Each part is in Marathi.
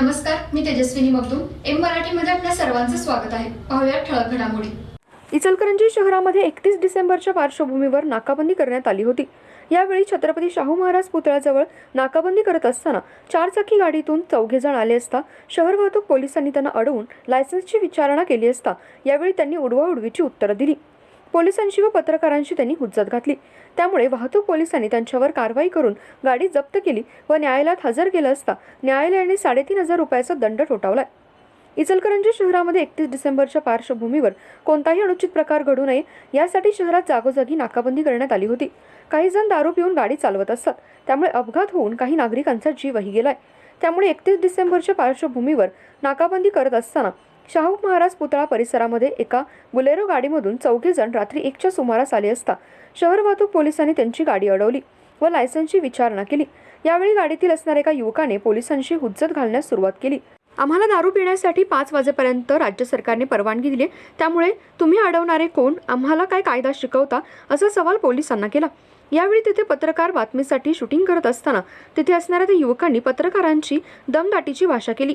नमस्कार मी तेजस्विनी मगदूम. एम मराठीमध्ये आपल्या सर्वांचं स्वागत आहे. पाहूया ठळक घडामोडी. इचलकरंजी शहरामध्ये एकतीस डिसेंबरच्या पार्श्वभूमीवर नाकाबंदी करण्यात आली होती. यावेळी छत्रपती शाहू महाराज पुतळ्याजवळ नाकाबंदी करत असताना चारचाकी गाडीतून चौघे जण आले असता शहर वाहतूक पोलिसांनी त्यांना अडवून लायसन्सची विचारणा केली असता यावेळी त्यांनी उडवाउडवीची उत्तरं दिली. पोलिसांशी व पत्रकारांशी त्यांनी हुज्जत घातली. त्यामुळे वाहतूक पोलिसांनी त्यांच्यावर कारवाई करून गाडी जप्त केली व न्यायालयात हजर केलं असता न्यायालयाने साडेतीन हजार रुपयाचा दंड ठोठावलाय. इचलकरंजी शहरामध्ये एकतीस डिसेंबरच्या पार्श्वभूमीवर कोणताही अनुचित प्रकार घडू नये यासाठी शहरात जागोजागी नाकाबंदी करण्यात आली होती. काही जण दारू पिऊन गाडी चालवत असतात त्यामुळे अपघात होऊन काही नागरिकांचा जीवही गेलाय. त्यामुळे एकतीस डिसेंबरच्या पार्श्वभूमीवर नाकाबंदी करत असताना शाहू महाराज पुतळा परिसरामध्ये एका बुलेरो गाडीमधून चौघे जण रात्री एकच्या सुमारास आले असता शहर वाहतूक पोलिसांनी त्यांची गाडी अडवली व लायसन्सची विचारणा केली. यावेळी गाडीतील असणाऱ्या एका युवकाने पोलिसांशी हुज्जत घालण्यास सुरुवात केली. आम्हाला दारू पिण्यासाठी पाच वाजेपर्यंत राज्य सरकारने परवानगी दिली. त्यामुळे तुम्ही अडवणारे कोण? आम्हाला काय कायदा शिकवता? असा सवाल पोलिसांना केला. यावेळी तिथे पत्रकार बातमीसाठी शूटिंग करत असताना तिथे असणाऱ्या त्या युवकांनी पत्रकारांची दमदाटीची भाषा केली.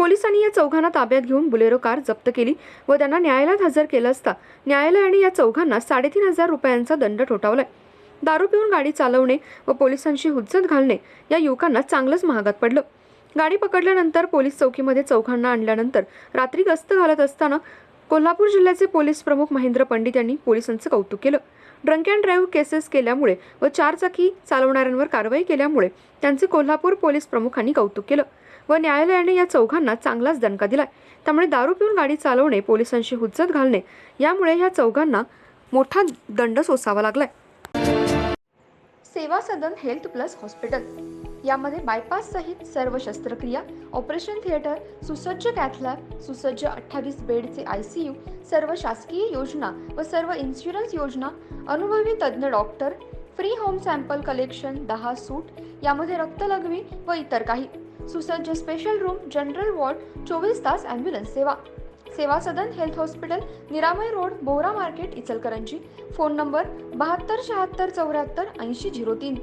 पोलिसांनी या चौघांना ताब्यात घेऊन बुलेरो कार जप्त केली व त्यांना न्यायालयात हजर केलं असता न्यायालयाने या चौघांना साडेतीन हजार रुपयांचा दंड ठोठावलाय. दारू पिऊन गाडी चालवणे व पोलिसांशी हुज्जत घालणे या युवकांना चांगलंच महागात पडलं. गाडी पकडल्यानंतर पोलीस चौकीमध्ये चौघांना आणल्यानंतर रात्री गस्त घालत असताना कोल्हापूर जिल्ह्याचे पोलीस प्रमुख महेंद्र पंडित यांनी पोलिसांचं कौतुक केलं. ड्रंक अँड ड्राईव्ह केसेस केल्यामुळे व चारचाकी चालवणाऱ्यांवर कारवाई केल्यामुळे त्यांचे कोल्हापूर पोलीस प्रमुखांनी कौतुक केलं. व न्यायालयाने या चौघांना चांगलाच दणका दिलाय. त्यामुळे दारू पिऊन गाडी चालवणे पोलिसांशी हुज्जत घालणे यामुळे या चौघांना मोठा दंड सोसावा लागलाय. Seva Sadan health plus hospital. यामध्ये बायपास सहित सर्व शस्त्रक्रिया ऑपरेशन थिएटर सुसज्ज कॅथलॅब सुसज्ज अठ्ठावीस बेडचे आय सी यू सर्व शासकीय योजना व सर्व इन्शुरन्स योजना अनुभवी तज्ज्ञ doctor free home sample collection दहा सूट यामध्ये रक्तलघवी व इतर काही. सुसज्ज स्पेशल रूम जनरल वॉर्ड चोवीस तास ॲम्ब्युलन्स सेवा. Seva Sadan health hospital Niramay road Bohra market Ichalkaranji. Phone number बहात्तर शहात्तर चौऱ्याहत्तर ऐंशी झिरो तीन.